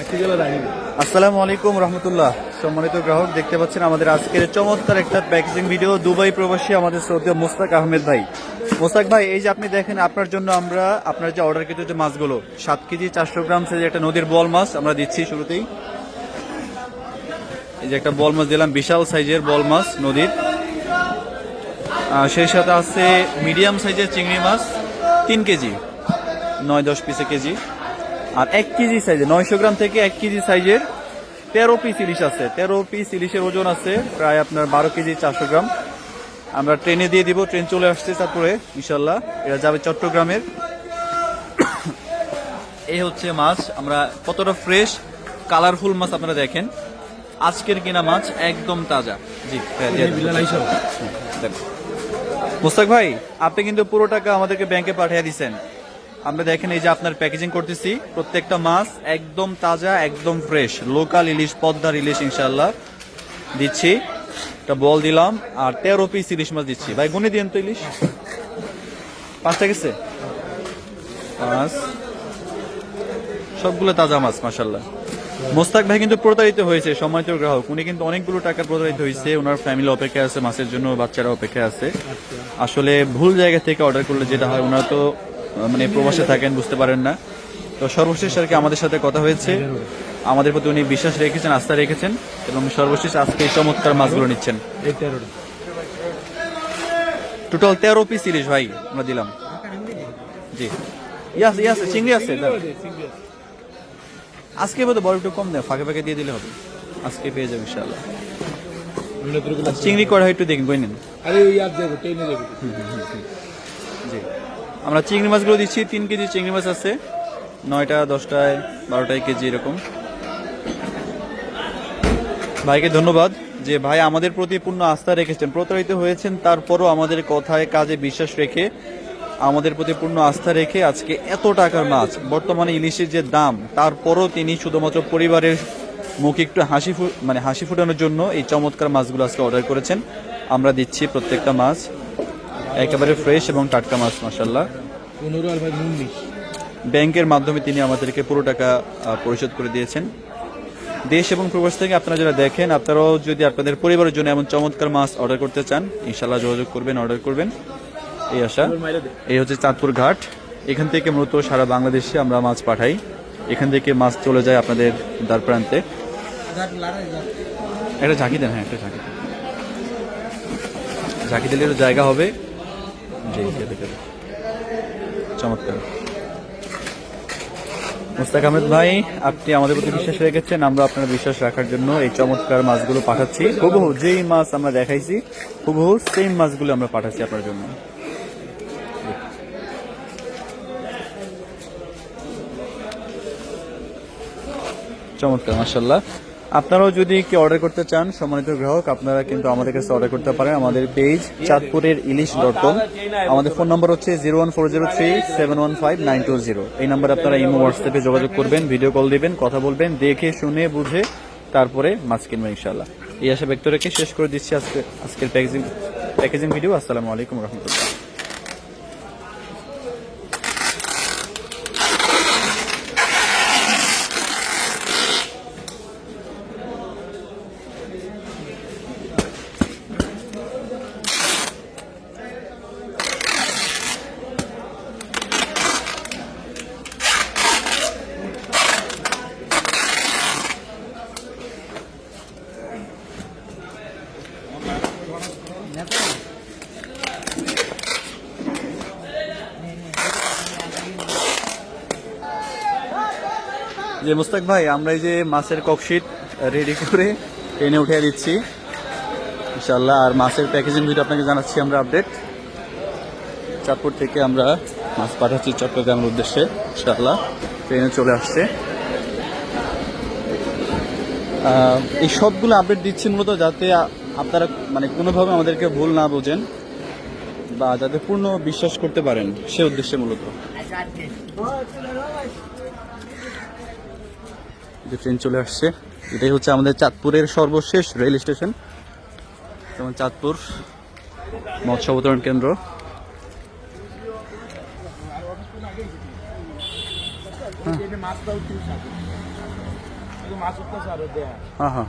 আসসালামু আলাইকুম রহমতুল্লাহ। সম্মানিত গ্রাহক, দেখতে পাচ্ছেন আমাদের আজকের চমৎকার একটা প্যাকেজিং ভিডিও দুবাই প্রবাসী আমাদের শ্রদ্ধেয় মোস্তাক আহমেদ ভাই। মোস্তাক ভাই, এই যে আপনি দেখেন, আপনার জন্য আমরা, আপনার যে অর্ডারকৃত যে মাছগুলো, সাত কেজি চারশো গ্রাম সাইজের একটা নদীর বল মাছ আমরা দিচ্ছি শুরুতেই। এই যে একটা বল মাছ দিলাম, বিশাল সাইজের বল মাছ নদীর। সেই সাথে আছে মিডিয়াম সাইজের চিংড়ি মাছ, তিন কেজি, নয় দশ পিসে কেজি। আর এক কেজি সাইজের নয়শো গ্রাম থেকে এক কেজি সাইজের তেরো পিস ইলিশ আছে। তেরো পিস ইলিশের ওজন আছে প্রায় আপনার বারো কেজি চারশো গ্রাম। আমরা ট্রেনে দিয়ে দিব ট্রেন চলে আসছে তারপরে ইনশাল্লাহ এটা যাবে চট্টগ্রামের। এই হচ্ছে মাছ। আমরা কতটা ফ্রেশ কালারফুল মাছ আপনারা দেখেন। আজকের কিনা মাছ একদম তাজা। জি দিন। মোস্তাক ভাই আপনি কিন্তু পুরো টাকা আমাদেরকে ব্যাংকে পাঠিয়ে দিছেন। আমরা দেখেন এই যে আপনার প্যাকেজিং করতেছি, প্রত্যেকটা মাছ একদম তাজা, একদম ফ্রেশ লোকাল ইলিশ পদ্মার ইলিশ ইনশাল্লাহ দিচ্ছি, একটা বল দিলাম, আর তেরো পিস ইলিশ মাছ দিচ্ছি। ভাই, গুনে দিন তো ইলিশ। পাঁচটা গেছে? পাঁচ। সবগুলো তাজা মাছ মাসাল্লাহ মোস্তাক ভাই কিন্তু প্রতারিত হয়েছে, সম্মানিত গ্রাহক। উনি কিন্তু অনেকগুলো টাকা প্রতারিত হয়েছে, ওনার ফ্যামিলি অপেক্ষা আছে, মাছের জন্য বাচ্চারা অপেক্ষা আছে। আসলে ভুল জায়গা থেকে অর্ডার করলে যেটা হয়, ওনারা তো মানে প্রবাসে থাকেন বুঝতে পারেন না। তো সর্বশেষ আর কি আমাদের সাথে কথা হয়েছে। আমাদের প্রতি উনি বিশ্বাস রেখেছেন আস্থা রেখেছেন এবং সর্বশেষ আজকে এই চমৎকার মাছগুলো নিচ্ছেন। টোটাল তেরো। পিস ইলিশ ভাই আমরা দিলাম। জি। ইয়াস ইয়াস চিংড়ি আছে। আজকে বোধহয় বড় একটু কম দেয় ফাঁকে ফাঁকে দিয়ে দিলে হবে। আজকে পেয়ে যাবে ইনশাআল্লাহ। চিংড়ি কড়া একটু দেখুন কই নেন। আরে ওই আর ট্রেনে দেখো জি। আমরা চিংড়ি মাছগুলো দিচ্ছি, তিন কেজি চিংড়ি মাছ আছে। নয়টা, দশটায়, বারোটায় কেজি এরকম। ভাইকে ধন্যবাদ যে ভাই আমাদের প্রতি পূর্ণ আস্থা রেখেছেন, প্রতারিত হয়েছেন, তারপরও আমাদের কথায় কাজে বিশ্বাস রেখে আমাদের প্রতি পূর্ণ আস্থা রেখে আজকে এত টাকার মাছ, বর্তমানে ইলিশের যে দাম, তারপরও তিনি শুধুমাত্র পরিবারের মুখে একটু হাসি মানে হাসি ফুটানোর জন্য এই চমৎকার মাছগুলো আজকে অর্ডার করেছেন। আমরা দিচ্ছি প্রত্যেকটা মাছ। একেবারে ফ্রেশ এবং টাটকা মাছ মাসাল্লাহ পনেরো আর ভাই উনিশ ব্যাংকের মাধ্যমে তিনি আমাদেরকে পুরো টাকা পরিশোধ করে দিয়েছেন। দেশ এবং প্রবাস থেকে আপনারা যারা দেখেন আপনারাও যদি আপনাদের পরিবারের জন্য এমন চমৎকার মাছ অর্ডার করতে চান ইনশাল্লাহ যোগাযোগ করবেন অর্ডার করবেন। এই আশা। এই হচ্ছে চাঁদপুর ঘাট। এখান থেকে মূলত সারা বাংলাদেশে আমরা মাছ পাঠাই। এখান থেকে মাছ চলে যায় আপনাদের দ্বার প্রান্তে। একটা ঝাঁকি দেন হ্যাঁ একটা ঝাঁকি দেন। ঝাঁকি দিলে জায়গা হবে। চমৎকার। মুস্তাক আহমেদ ভাই, আপনি আমাদের প্রতি বিশ্বাস রেখেছেন আমরা আপনার বিশ্বাস রাখার জন্য এই চমৎকার মাছগুলো পাঠাচ্ছি। হুবহু, যেই মাছ আমরা দেখাইছি, হুবহু সেম মাছগুলো আমরা পাঠাচ্ছি আপনার জন্য। চমৎকার মার্শাল্লাহ আপনারাও যদি কি অর্ডার করতে চান, সম্মানিত গ্রাহক, আপনারা কিন্তু আমাদের কাছে অর্ডার করতে পারেন আমাদের পেজ চাঁদপুরের ইলিশ ডট কম আমাদের ফোন নম্বর হচ্ছে zero one four zero three seven one five nine two zero এই নাম্বারে আপনারা ইমো হোয়াটসঅ্যাপে যোগাযোগ করবেন ভিডিও কল দিবেন, কথা বলবেন, দেখে, শুনে, বুঝে, তারপরে মাছ কিনবেন ইনশাল্লাহ এই আশা ব্যক্ত রেখে শেষ করে দিচ্ছি আজকে, আজকের প্যাকেজিং প্যাকেজিং ভিডিও আসসালামু আলাইকুম রহমতুল্লাহ। যে মুস্তাক ভাই, আমরা এই যে মাছের ককশিট রেডি করে ট্রেনে উঠে দিচ্ছি। ইনশাল্লাহ আর মাছের প্যাকেজিং ভিডিও আপনাকে জানাচ্ছি আমরা আপডেট চাঁদপুর থেকে আমরা মাছ পাঠাচ্ছি চট্টগ্রামের উদ্দেশ্যে ইনশাল্লাহ ট্রেনে চলে আসছে। এই সবগুলো আপডেট দিচ্ছি মূলত যাতে আপনারা মানে কোনোভাবে আমাদেরকে ভুল না বোঝেন বা যাতে পূর্ণ বিশ্বাস করতে পারেন, সে উদ্দেশ্যে মূলত। যে ট্রেন চলে আসছে, এটাই হচ্ছে আমাদের চাঁদপুরের সর্বশেষ রেল স্টেশন যেমন চাঁদপুর মৎস্য অবতরণ কেন্দ্র। হ্যাঁ হ্যাঁ।, হ্যাঁ।